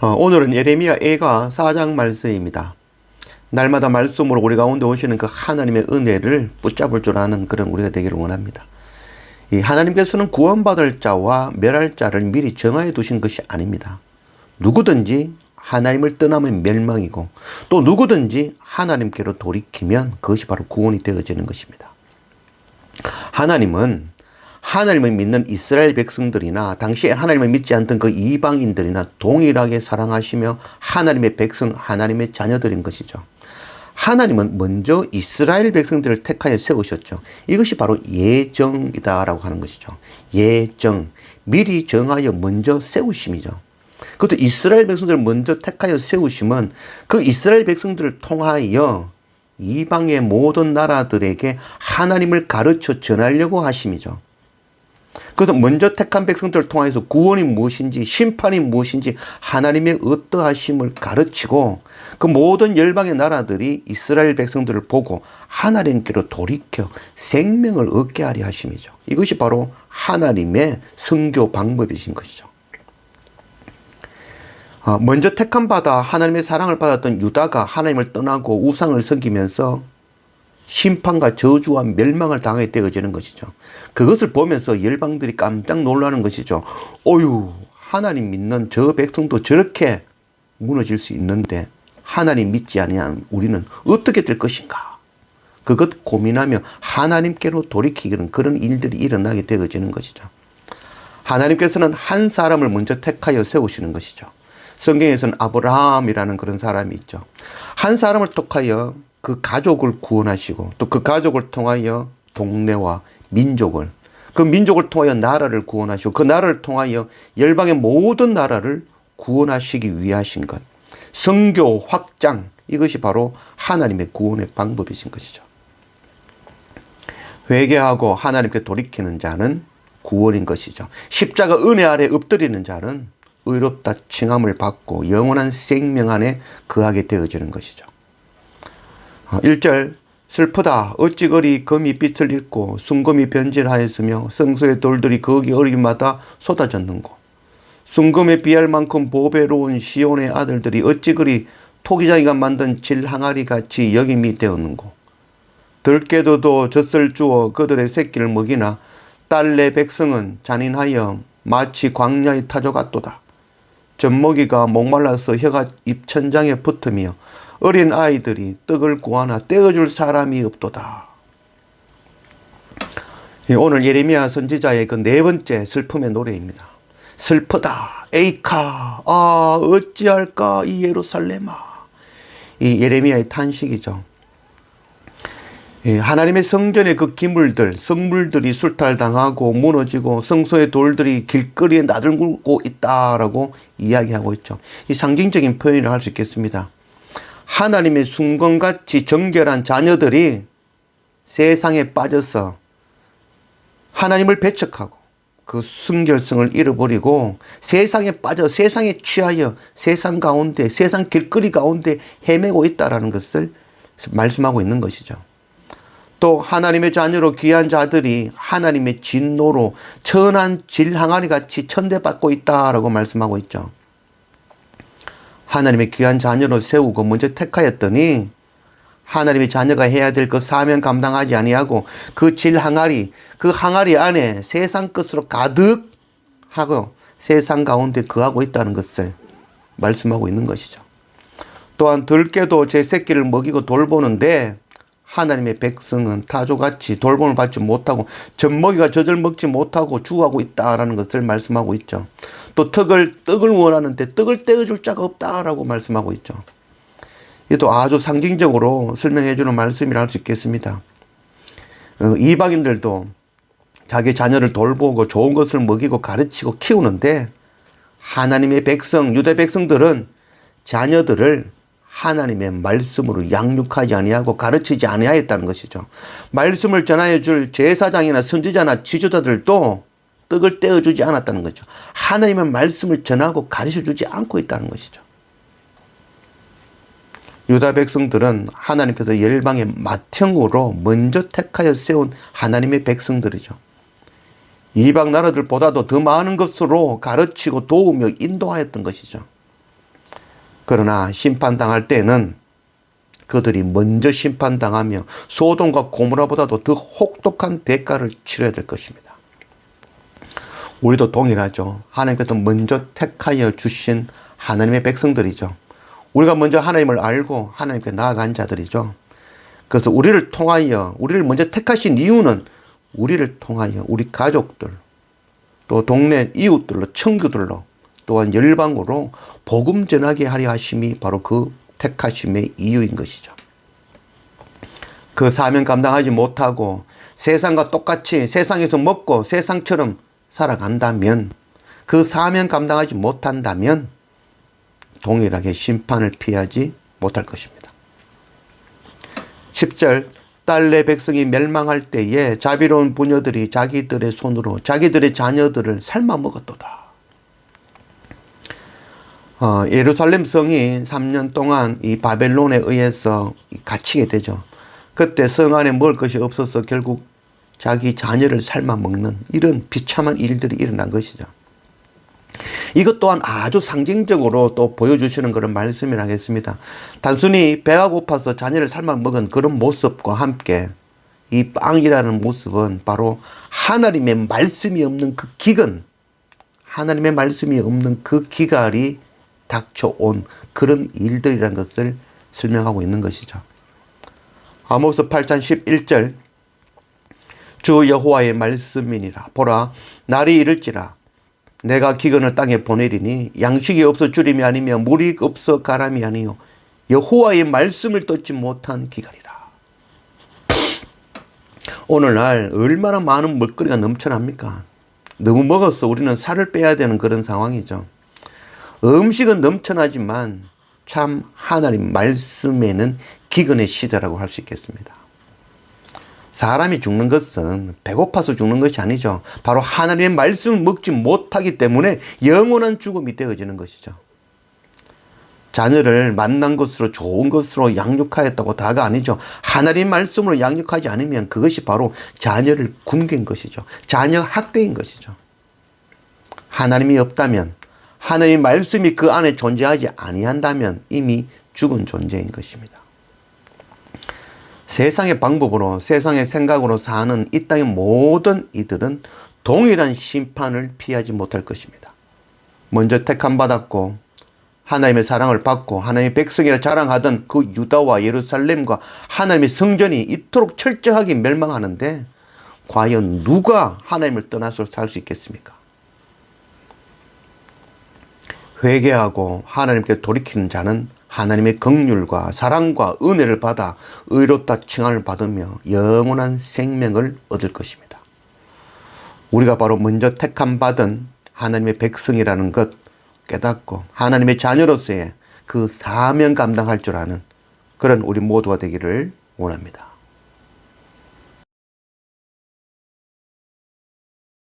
어, 오늘은 예레미야 애가 4장 말씀입니다. 날마다 말씀으로 우리 가운데 오시는 그 하나님의 은혜를 붙잡을 줄 아는 그런 우리가 되기를 원합니다. 이 하나님께서는 구원받을 자와 멸할 자를 미리 정하여 두신 것이 아닙니다. 누구든지 하나님을 떠나면 멸망이고 또 누구든지 하나님께로 돌이키면 그것이 바로 구원이 되어지는 것입니다. 하나님은 하나님을 믿는 이스라엘 백성들이나 당시에 하나님을 믿지 않던 그 이방인들이나 동일하게 사랑하시며 하나님의 백성, 하나님의 자녀들인 것이죠. 하나님은 먼저 이스라엘 백성들을 택하여 세우셨죠. 이것이 바로 예정이다라고 하는 것이죠. 예정. 미리 정하여 먼저 세우심이죠. 그것도 이스라엘 백성들을 먼저 택하여 세우심은 그 이스라엘 백성들을 통하여 이방의 모든 나라들에게 하나님을 가르쳐 전하려고 하심이죠. 그래서 먼저 택한 백성들을 통해서 구원이 무엇인지 심판이 무엇인지 하나님의 어떠하심을 가르치고 그 모든 열방의 나라들이 이스라엘 백성들을 보고 하나님께로 돌이켜 생명을 얻게 하려 하심이죠. 이것이 바로 하나님의 성교 방법이신 것이죠. 아, 먼저 택함 받아 하나님의 사랑을 받았던 유다가 하나님을 떠나고 우상을 섬기면서 심판과 저주와 멸망을 당하게 되어지는 것이죠. 그것을 보면서 열방들이 깜짝 놀라는 것이죠. 어유 하나님 믿는 저 백성도 저렇게 무너질 수 있는데 하나님 믿지 아니한 우리는 어떻게 될 것인가? 그것 고민하며 하나님께로 돌이키는 그런 일들이 일어나게 되어지는 것이죠. 하나님께서는 한 사람을 먼저 택하여 세우시는 것이죠. 성경에서는 아브라함이라는 그런 사람이 있죠. 한 사람을 택하여 그 가족을 구원하시고 또 그 가족을 통하여 동네와 민족을 그 민족을 통하여 나라를 구원하시고 그 나라를 통하여 열방의 모든 나라를 구원하시기 위하신 것. 성교 확장 이것이 바로 하나님의 구원의 방법이신 것이죠. 회개하고 하나님께 돌이키는 자는 구원인 것이죠. 십자가 은혜 아래 엎드리는 자는 의롭다 칭함을 받고 영원한 생명 안에 거하게 되어지는 것이죠. 1절 슬프다 어찌 그리 금이 빛을 잃고 순금이 변질하였으며 성소의 돌들이 거기 어리마다 쏟아졌는고. 순금에 비할 만큼 보배로운 시온의 아들들이 어찌 그리 토기장이가 만든 질 항아리 같이 여김이 되었는고. 들깨도도 젖을 주어 그들의 새끼를 먹이나 딸내 백성은 잔인하여 마치 광야의 타조 같도다. 젖먹이가 목말라서 혀가 입천장에 붙으며 어린 아이들이 떡을 구하나 떼어줄 사람이 없도다. 오늘 예레미야 선지자의 그 네 번째 슬픔의 노래입니다. 슬프다. 에이카. 아, 어찌할까 이 예루살렘아. 이 예레미야의 탄식이죠. 하나님의 성전의 그 기물들, 성물들이 술탈당하고 무너지고 성소의 돌들이 길거리에 나들고 있다라고 이야기하고 있죠. 이 상징적인 표현을 할 수 있겠습니다. 하나님의 순건같이 정결한 자녀들이 세상에 빠져서 하나님을 배척하고 그 순결성을 잃어버리고 세상에 빠져 세상에 취하여 세상 가운데 세상 길거리 가운데 헤매고 있다라는 것을 말씀하고 있는 것이죠. 또 하나님의 자녀로 귀한 자들이 하나님의 진노로 천한 질 항아리 같이 천대받고 있다라고 말씀하고 있죠. 하나님의 귀한 자녀로 세우고 먼저 택하였더니 하나님의 자녀가 해야 될 그 사명 감당하지 아니하고 그 질 항아리 그 항아리 안에 세상 것으로 가득 하고 세상 가운데 거하고 있다는 것을 말씀하고 있는 것이죠. 또한 들깨도 제 새끼를 먹이고 돌보는데 하나님의 백성은 타조같이 돌봄을 받지 못하고 젖먹이가 젖을 먹지 못하고 죽어가고 있다라는 것을 말씀하고 있죠. 또 떡을 떡을 원하는데 떡을 떼어줄 자가 없다라고 말씀하고 있죠. 이도 아주 상징적으로 설명해 주는 말씀이라 할 수 있겠습니다. 어, 이방인들도 자기 자녀를 돌보고 좋은 것을 먹이고 가르치고 키우는데 하나님의 백성 유대 백성들은 자녀들을 하나님의 말씀으로 양육하지 아니하고 가르치지 아니하였다는 것이죠. 말씀을 전하여 줄 제사장이나 선지자나 지도자들도 떡을 떼어 주지 않았다는 거죠. 하나님의 말씀을 전하고 가르쳐 주지 않고 있다는 것이죠. 유다 백성들은 하나님께서 열방의 맏형으로 먼저 택하여 세운 하나님의 백성들이죠. 이방 나라들보다도 더 많은 것으로 가르치고 도우며 인도하였던 것이죠. 그러나 심판당할 때는 그들이 먼저 심판당하며 소돔과 고모라보다도 더 혹독한 대가를 치러야 될 것입니다. 우리도 동일하죠. 하나님께서 먼저 택하여 주신 하나님의 백성들이죠. 우리가 먼저 하나님을 알고 하나님께 나아간 자들이죠. 그래서 우리를 통하여 우리를 먼저 택하신 이유는 우리를 통하여 우리 가족들 또 동네 이웃들로 청교들로 또한 열방으로 복음 전하게 하려 하심이 바로 그 택하심의 이유인 것이죠. 그 사명 감당하지 못하고 세상과 똑같이 세상에서 먹고 세상처럼 살아간다면 그 사명 감당하지 못한다면 동일하게 심판을 피하지 못할 것입니다. 10절 딸내 백성이 멸망할 때에 자비로운 부녀들이 자기들의 손으로 자기들의 자녀들을 삶아 먹었도다. 어, 예루살렘 성이 3년 동안 이 바벨론에 의해서 갇히게 되죠. 그때 성 안에 먹을 것이 없어서 결국 자기 자녀를 삶아 먹는 이런 비참한 일들이 일어난 것이죠. 이것 또한 아주 상징적으로 또 보여주시는 그런 말씀을 하겠습니다. 단순히 배가 고파서 자녀를 삶아 먹은 그런 모습과 함께 이 빵이라는 모습은 바로 하나님의 말씀이 없는 그 기근, 하나님의 말씀이 없는 그 기갈이 닥쳐온 그런 일들이라는 것을 설명하고 있는 것이죠. 아모스 8장 11절 주 여호와의 말씀이니라. 보라 날이 이를지라. 내가 기근을 땅에 보내리니 양식이 없어 주림이 아니며 물이 없어 가람이 아니요. 여호와의 말씀을 듣지 못한 기갈이라. 오늘날 얼마나 많은 먹거리가 넘쳐납니까? 너무 먹어서 우리는 살을 빼야 되는 그런 상황이죠. 음식은 넘쳐나지만 참 하나님 말씀에는 기근의 시대라고 할 수 있겠습니다. 사람이 죽는 것은 배고파서 죽는 것이 아니죠. 바로 하나님의 말씀을 먹지 못하기 때문에 영원한 죽음이 되어지는 것이죠. 자녀를 만난 것으로 좋은 것으로 양육하였다고 다가 아니죠. 하나님 말씀으로 양육하지 않으면 그것이 바로 자녀를 굶긴 것이죠. 자녀 학대인 것이죠. 하나님이 없다면 하나님의 말씀이 그 안에 존재하지 아니한다면 이미 죽은 존재인 것입니다. 세상의 방법으로 세상의 생각으로 사는 이 땅의 모든 이들은 동일한 심판을 피하지 못할 것입니다. 먼저 택함 받았고 하나님의 사랑을 받고 하나님의 백성이라 자랑하던 그 유다와 예루살렘과 하나님의 성전이 이토록 철저하게 멸망하는데 과연 누가 하나님을 떠나서 살 수 있겠습니까? 회개하고 하나님께 돌이키는 자는 하나님의 긍휼과 사랑과 은혜를 받아 의롭다 칭함을 받으며 영원한 생명을 얻을 것입니다. 우리가 바로 먼저 택함 받은 하나님의 백성이라는 것 깨닫고 하나님의 자녀로서의 그 사명 감당할 줄 아는 그런 우리 모두가 되기를 원합니다.